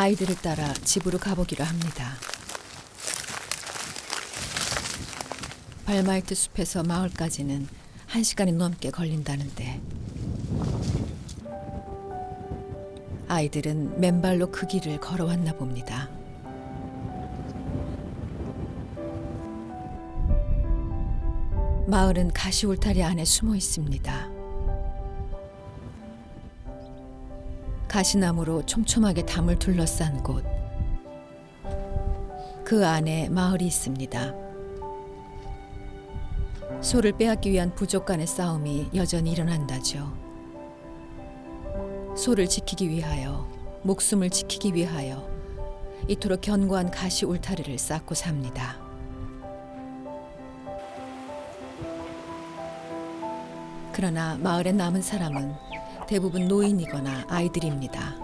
아이들을 따라 집으로 가보기로 합니다. 발마이트 숲에서 마을까지는 한 시간이 넘게 걸린다는데 아이들은 맨발로 그 길을 걸어왔나 봅니다. 마을은 가시 울타리 안에 숨어 있습니다. 가시나무로 촘촘하게 담을 둘러싼 곳. 그 안에 마을이 있습니다. 소를 빼앗기 위한 부족 간의 싸움이 여전히 일어난다죠. 소를 지키기 위하여, 목숨을 지키기 위하여 이토록 견고한 가시 울타리를 쌓고 삽니다. 그러나 마을에 남은 사람은 대부분 노인이거나 아이들입니다.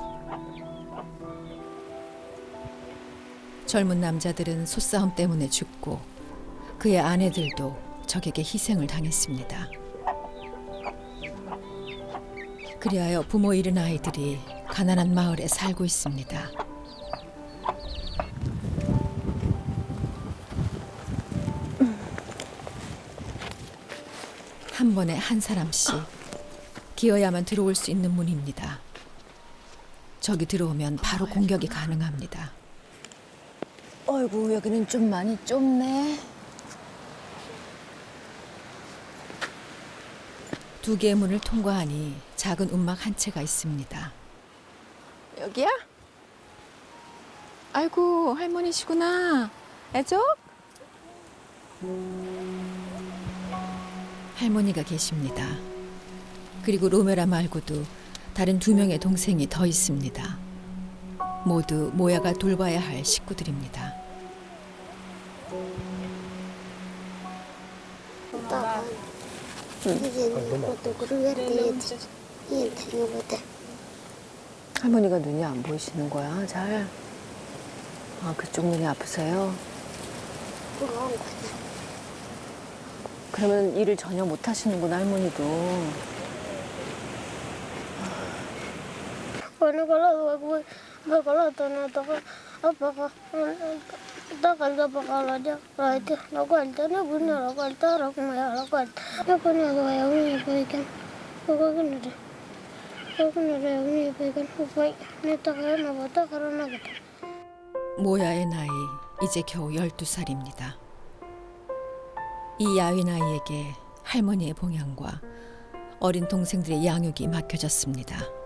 젊은 남자들은 소싸움 때문에 죽고 그의 아내들도 적에게 희생을 당했습니다. 그리하여 부모 잃은 아이들이 가난한 마을에 살고 있습니다. 한 번에 한 사람씩 기어야만 들어올 수 있는 문입니다. 저기 들어오면 바로 공격이 가능합니다. 어이구 여기는 좀 많이 좁네. 두 개의 문을 통과하니 작은 움막 한 채가 있습니다. 여기야? 아이고 할머니시구나. 애죠? 할머니가 계십니다. 그리고 로메라 말고도 다른 두 명의 동생이 더 있습니다. 모두 모야가 돌봐야 할 식구들입니다. 할머니가 눈이 안 보이시는 거야 잘. 아 그쪽 눈이 아프세요? 그러면 일을 전혀 못 하시는구나 할머니도. Pa kala dia right no kal ta na bunna ro kal ta ro ma ya ro kal ya ko na do ya ni ko ikan ko ko na de ko ko na de ni ko ikan ko pai ne ta ka na ba ta karo na ka 모야의 나이 이제 겨우 12살입니다. 이 야윈 아이에게 할머니의 봉양과 어린 동생들의 양육이 맡겨졌습니다.